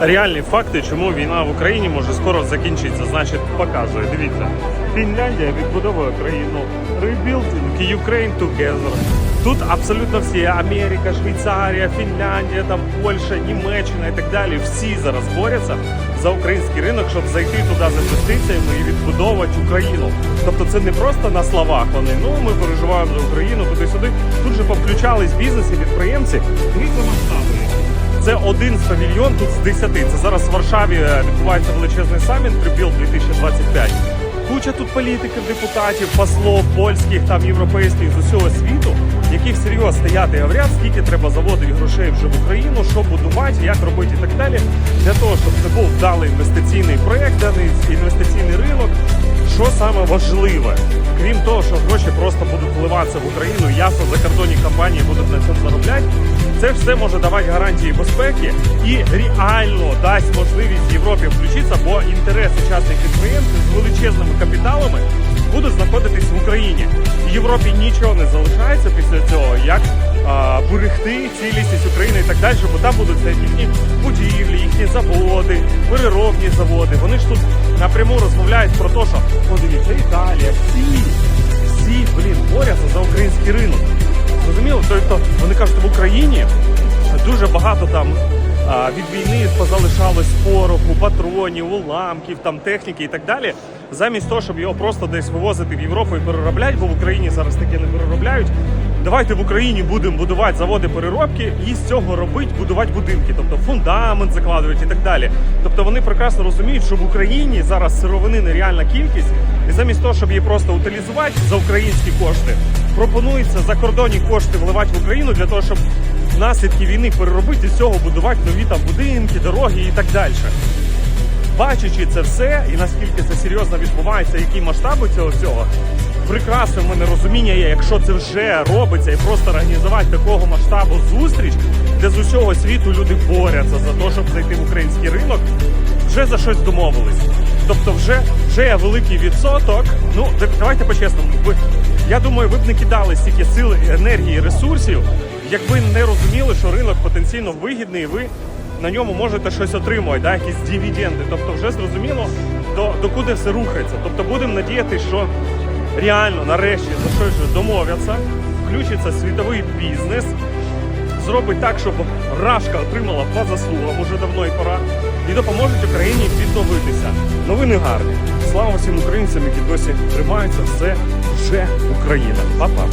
реальні факти, чому війна в Україні може скоро закінчитися. Значить, показує. Дивіться, Фінляндія відбудовує країну. Rebuilding Ukraine together. Тут абсолютно всі Америка, Швейцарія, Фінляндія, там Польща, Німеччина і так далі. Всі зараз борються за український ринок, щоб зайти туди з інвестиціями і відбудовувати Україну. Тобто це не просто на словах вони. Ну ми переживаємо за Україну туди-сюди. Тут же повключались бізнеси, підприємці. Масштаби. Це один павільйон тут з 10. Це зараз в Варшаві відбувається величезний саміт Трибіл 2025. Куча тут політиків, депутатів, послов польських там європейських з усього світу, які всерйоз стоять і говорять, скільки треба заводити грошей вже в Україну, що будувати, як робити і так далі, для того, щоб це був вдалий інвестиційний проєкт, даний інвестиційний ринок. Що саме важливе, крім того, що гроші просто будуть вливатися в Україну, ясно, закордонні компанії будуть на цьому заробляти. Це все може давати гарантії безпеки і реально дасть можливість Європі включитися, бо інтереси частних підприємців з величезними капіталами будуть знаходитись в Україні. Європі нічого не залишається після цього, як а, берегти цілісність України і так далі, бо там будуть їхні будівлі, їхні заводи, переробні заводи. Вони ж тут напряму розмовляють про те, що подивіться, Італія, всі, всі, блін, борються за український ринок. Зрозуміло, тобто вони кажуть, що в Україні дуже багато там від війни позалишалось пороху, патронів, уламків, там техніки і так далі. Замість того, щоб його просто десь вивозити в Європу і переробляти, бо в Україні зараз таке не переробляють. Давайте в Україні будемо будувати заводи переробки і з цього робити, будувати будинки, тобто фундамент закладувати і так далі. Тобто вони прекрасно розуміють, що в Україні зараз сировини нереальна кількість, і замість того, щоб її просто утилізувати за українські кошти, пропонується закордонні кошти вливати в Україну для того, щоб наслідки війни переробити з цього будувати нові там будинки, дороги і так далі. Бачачи це все і наскільки це серйозно відбувається, які масштаби цього всього, прекрасне в мене розуміння є, якщо це вже робиться і просто організувати такого масштабу зустріч, де з усього світу люди борються за те, щоб зайти в український ринок, вже за щось домовились. Тобто, вже вже є великий відсоток. Ну давайте по-чесному. Ви я думаю, ви б не кидали стільки сил, енергії, ресурсів, якби не розуміли, що ринок потенційно вигідний, і ви на ньому можете щось отримувати, да, якісь дивіденди. Тобто, вже зрозуміло, до, до куди все рухається. Тобто, будемо надіятися, що реально нарешті за щось домовляться, включиться світовий бізнес, зробить так, щоб Рашка отримала по заслугам уже давно і пора, і допоможуть Україні відновитися. Новини гарні. Слава всім українцям, які досі тримаються. Все вже Україна. Па-па.